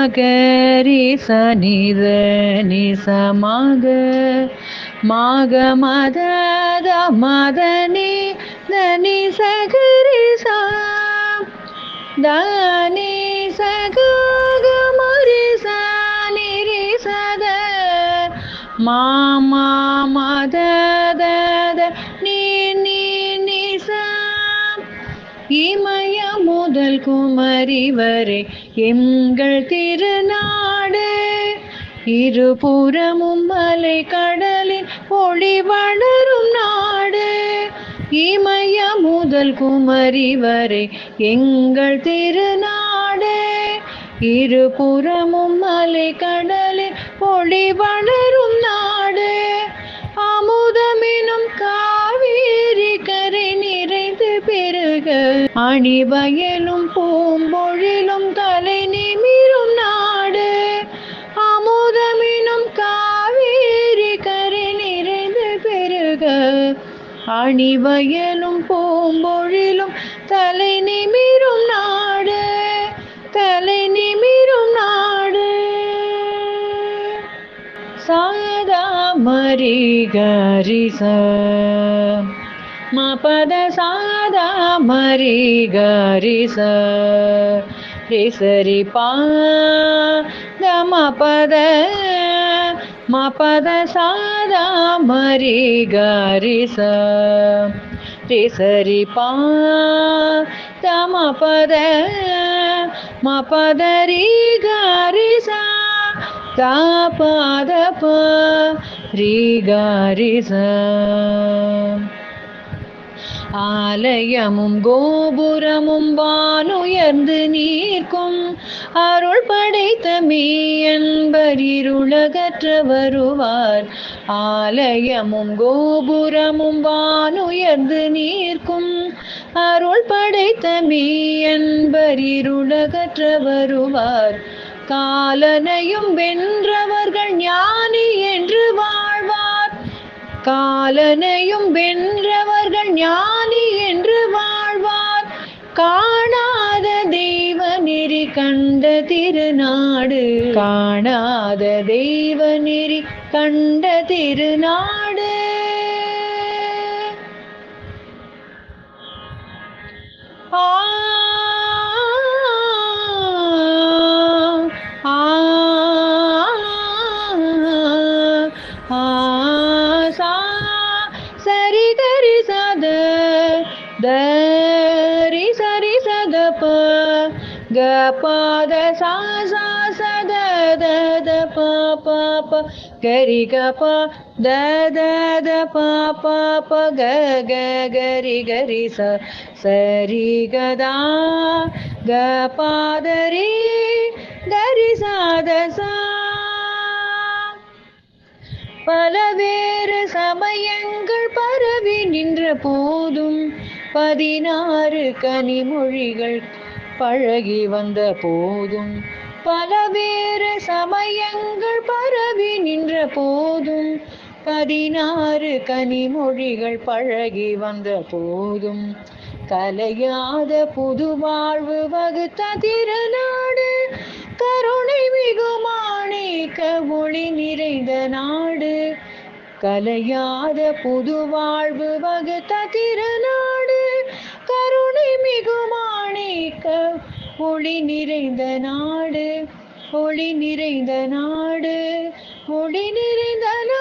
மகரி சனித நிசமாக மாக மத மதனி தனி சகரி சா தனி சகக மரி சனி சத மாமா மத நீ நீ நிசா இமய முதல் குமரி வரை எங்கள் திருநாடு. இருபுறமும் மலை கடலின் ஒளி வளரும் நாடு. இமய முதல் குமரி வரை எங்கள் திருநாடு. இருபுறமும் மலை கடலில் ஒளி வளரும் நாடு அணிவயலும் பூம்பொழிலும் தலை நிமிரும் நாடு. அமுதமினும் காவேரி கரை நிறைந்து பெருக. அணிவயலும் பூம்பொழிலும் தலை நிமிரும் நாடு. தலை நிமிரும் நாடு. சாதா மரி கரிச மபத சாதா மரி கரிச ரிசரி பா மபத மபத சாதா மரி கரிச ரிசரி பா மபத மபதரி கரிசா காபாதப ரீகாரிச ஆலயமும் கோபுரமும் வானுயர்ந்து நீர்க்கும். அருள் படைத்த மீயன்பரிருளகற்ற வருவார். ஆலயமும் கோபுரமும் வானுயர்ந்து நீர்க்கும். அருள் படைத்த மீயன்பரிருளகற்ற வருவார். காலனையும் வென்றவர்கள் ஞானி என்று காலனையும் வென்றவர்கள் ஞானி என்று வாழ்வார். காணாத தெய்வ நெறி கண்ட திருநாடு. காணாத தெய்வ நெறி கண்ட திருநாடு. ஆ தரி சரி சத ப க பத சா சா சத த த ப ப ப. கரி க ப த த த ப ப ப. க க கரி கரி ச. சரி கதா. க பாதரி கரி சாத சா. பலவேறு சமயங்கள் பரவி நின்ற போதும் பதினாறு கனிமொழிகள் பழகி வந்த போதும் பலவேறு சமயங்கள் பரவி நின்ற போதும் பதினாறு கனிமொழிகள் பழகி வந்த போதும் கலையாத புது வாழ்வு வகுத்த திருநாடு கருணை மிகுமாணிக்க ஒளி நிறைந்த நாடு கலையாத புது வாழ்வு வகுத்த ஒளி நிறைந்த நாடு ஒளி நிறைந்த நாடு ஒளி நிறைந்த நாடு